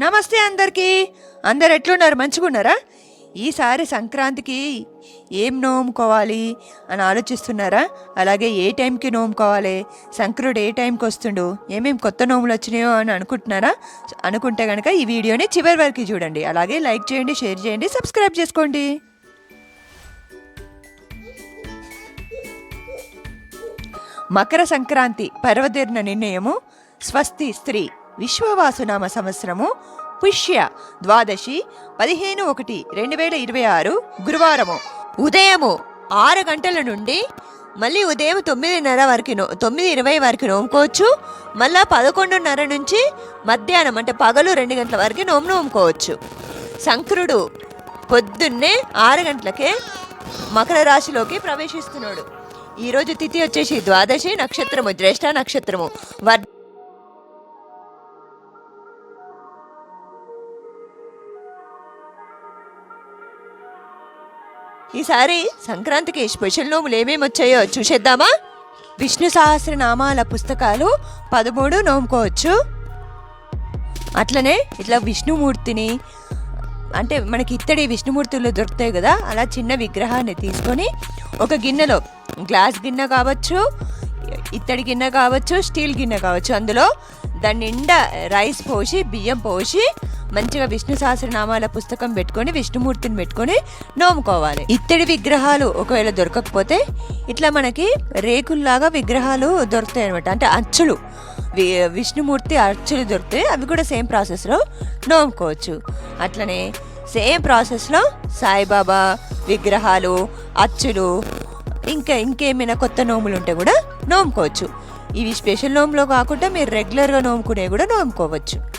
నమస్తే అందరికీ. అందరు ఎట్లున్నారు? మంచిగున్నారా? ఈసారి సంక్రాంతికి ఏం నోముకోవాలి అని ఆలోచిస్తున్నారా? అలాగే ఏ టైంకి నోముకోవాలి? సంక్రుడు ఏ టైంకి వస్తుండు? ఏమేమి కొత్త నోములు వచ్చినాయో అని అనుకుంటున్నారా? అనుకుంటే కనుక ఈ వీడియోని చివరి వరకు చూడండి. అలాగే లైక్ చేయండి షేర్ చేయండి సబ్స్క్రైబ్ చేసుకోండి. మకర సంక్రాంతి పర్వదిన నిర్ణయము స్వస్తి స్త్రీ. విశ్వవాసునామ సంవత్సరము పుష్య ద్వాదశి పదిహేను ఒకటి రెండు వేల ఇరవై ఆరు గురువారము. ఉదయము ఆరు గంటల నుండి మళ్ళీ ఉదయం తొమ్మిదిన్నర వరకు నో తొమ్మిది ఇరవై వరకు నోముకోవచ్చు. మళ్ళీ పదకొండున్నర నుంచి మధ్యాహ్నం అంటే పగలు రెండు గంటల వరకు నోము నోముకోవచ్చు. శంకరుడు పొద్దున్నే ఆరు గంటలకే మకర రాశిలోకి ప్రవేశిస్తున్నాడు. ఈరోజు తిథి వచ్చేసి ద్వాదశి నక్షత్రము జ్యేష్ఠ నక్షత్రము. వర్ ఈసారి సంక్రాంతికి స్పెషల్ నోములు ఏమేమి వచ్చాయో చూసేద్దామా? విష్ణు సహస్రనామాల పుస్తకాలు పదమూడు నోముకోవచ్చు. అట్లనే ఇట్లా విష్ణుమూర్తిని అంటే మనకి ఇత్తడి విష్ణుమూర్తులు దొరుకుతాయి కదా అలా చిన్న విగ్రహాన్ని తీసుకొని ఒక గిన్నెలో గ్లాస్ గిన్నె కావచ్చు ఇత్తడి గిన్నె కావచ్చు స్టీల్ గిన్నె కావచ్చు అందులో దాని నిండా రైస్ పోసి బియ్యం పోసి మంచిగా విష్ణు సహస్రనామాల పుస్తకం పెట్టుకొని విష్ణుమూర్తిని పెట్టుకొని నోముకోవాలి. ఇత్తడి విగ్రహాలు ఒకవేళ దొరకకపోతే ఇట్లా మనకి రేకుల్లాగా విగ్రహాలు దొరుకుతాయి అనమాట అంటే అచ్చులు. వి- విష్ణుమూర్తి అచ్చులు దొరుకుతాయి. అవి కూడా సేమ్ ప్రాసెస్లో నోముకోవచ్చు. అట్లనే సేమ్ ప్రాసెస్లో సాయిబాబా విగ్రహాలు అచ్చులు ఇంకా ఇంకేమైనా కొత్త నోములు ఉంటే కూడా నోముకోవచ్చు. ఇవి స్పెషల్ నోములో కాకుండా మీరు రెగ్యులర్గా నోముకునే కూడా నోముకోవచ్చు.